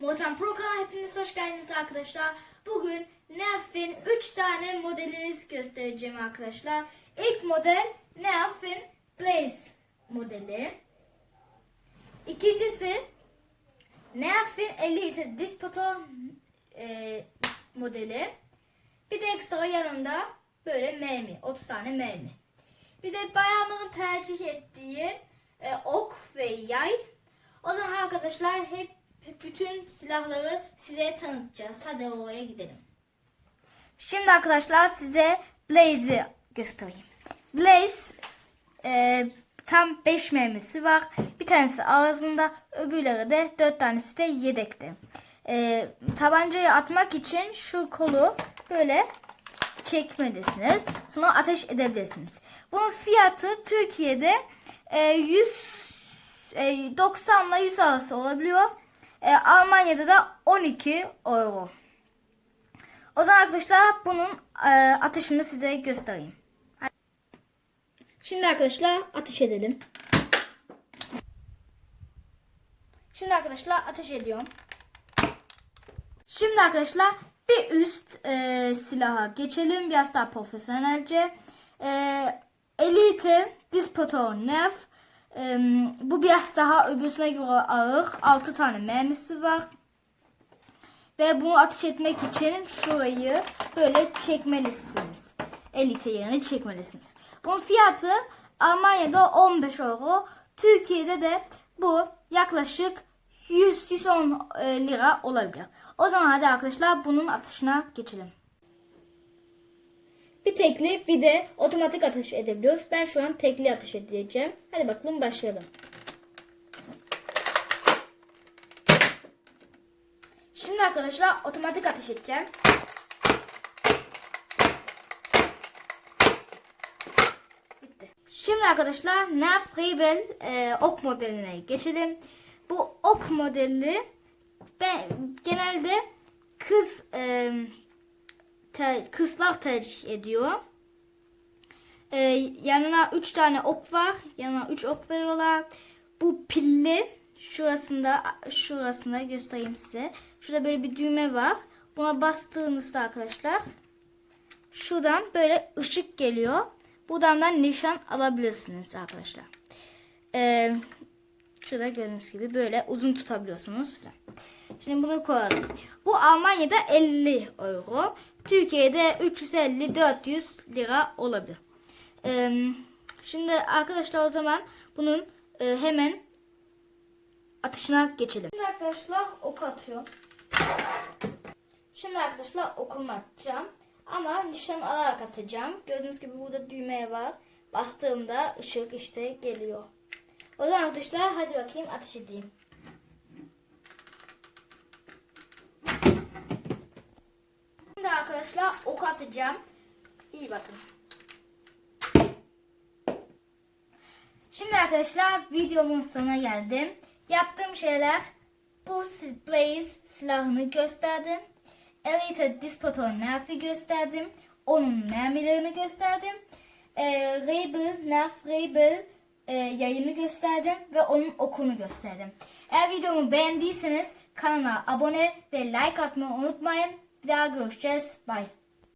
Motan Pro kanalına hepiniz hoş geldiniz arkadaşlar. Bugün Nerf'in 3 tane modelini göstereceğim arkadaşlar. İlk model Nerf'in Blaze modeli. İkincisi Nerf'in Elite Dispoto e, modeli. Bir de ekstra yanında böyle mermi, 30 tane mermi. Bir de bayanların tercih ettiği e, ok ve yay. O zaman arkadaşlar hep bütün silahları size tanıtacağız. Hadi oraya gidelim. Şimdi arkadaşlar size Blaze'i göstereyim. Blaze e, tam 5 mermisi var. Bir tanesi ağzında, öbürleri de 4 tanesi de yedekte. E, tabancayı atmak için şu kolu böyle çekmelisiniz. Sonra ateş edebilirsiniz. Bunun fiyatı Türkiye'de e, 100 e, 90 ile 100 arası olabiliyor. E, Almanya'da da 12 euro. O zaman arkadaşlar bunun e, atışını size göstereyim. Şimdi arkadaşlar ateş edelim. Şimdi arkadaşlar ateş ediyorum. Şimdi arkadaşlar bir üst e, silaha geçelim. Biraz daha profesyonelce. E, Elite Dispoto Nerf. Bu biraz daha öbürsüne göre ağır. 6 tane mermisi var. Ve bunu ateş etmek için şurayı böyle çekmelisiniz. Elite yerine çekmelisiniz. Bunun fiyatı Almanya'da 15 euro. Türkiye'de de bu yaklaşık 100-110 e, lira olabilir. O zaman hadi arkadaşlar bunun atışına geçelim. Bir tekli bir de otomatik atış edebiliyoruz. Ben şu an tekli atış edeceğim. Hadi bakalım başlayalım. Şimdi arkadaşlar otomatik atış edeceğim. Bitti. Şimdi arkadaşlar Nerf Rebel e, ok modeline geçelim. Bu ok modeli ben genelde kız e, ter, kızlar tercih ediyor. E, yanına 3 tane ok var. Yanına 3 ok veriyorlar. Bu pilli şurasında şurasında göstereyim size. Şurada böyle bir düğme var. Buna bastığınızda arkadaşlar şuradan böyle ışık geliyor. Buradan da nişan alabilirsiniz arkadaşlar. Ee, şurada gördüğünüz gibi böyle uzun tutabiliyorsunuz. Şimdi bunu koyalım. Bu Almanya'da 50 euro. Türkiye'de 350-400 lira olabilir. Ee, şimdi arkadaşlar o zaman bunun e, hemen atışına geçelim. Şimdi arkadaşlar ok atıyor. Şimdi arkadaşlar okumu atacağım. Ama nişan alarak atacağım. Gördüğünüz gibi burada düğmeye var. Bastığımda ışık işte geliyor. O zaman arkadaşlar hadi bakayım ateş edeyim. Arkadaşlar ok atacağım. İyi bakın. Şimdi arkadaşlar videomun sonuna geldim. Yaptığım şeyler bu Blaze silahını gösterdim. Elite Dispoton Nerf'i gösterdim. Onun mermilerini gösterdim. E, Rebel, Nerf Rebel e, yayını gösterdim ve onun okunu gösterdim. Eğer videomu beğendiyseniz kanala abone ve like atmayı unutmayın. Bir daha görüşeceğiz. Bye.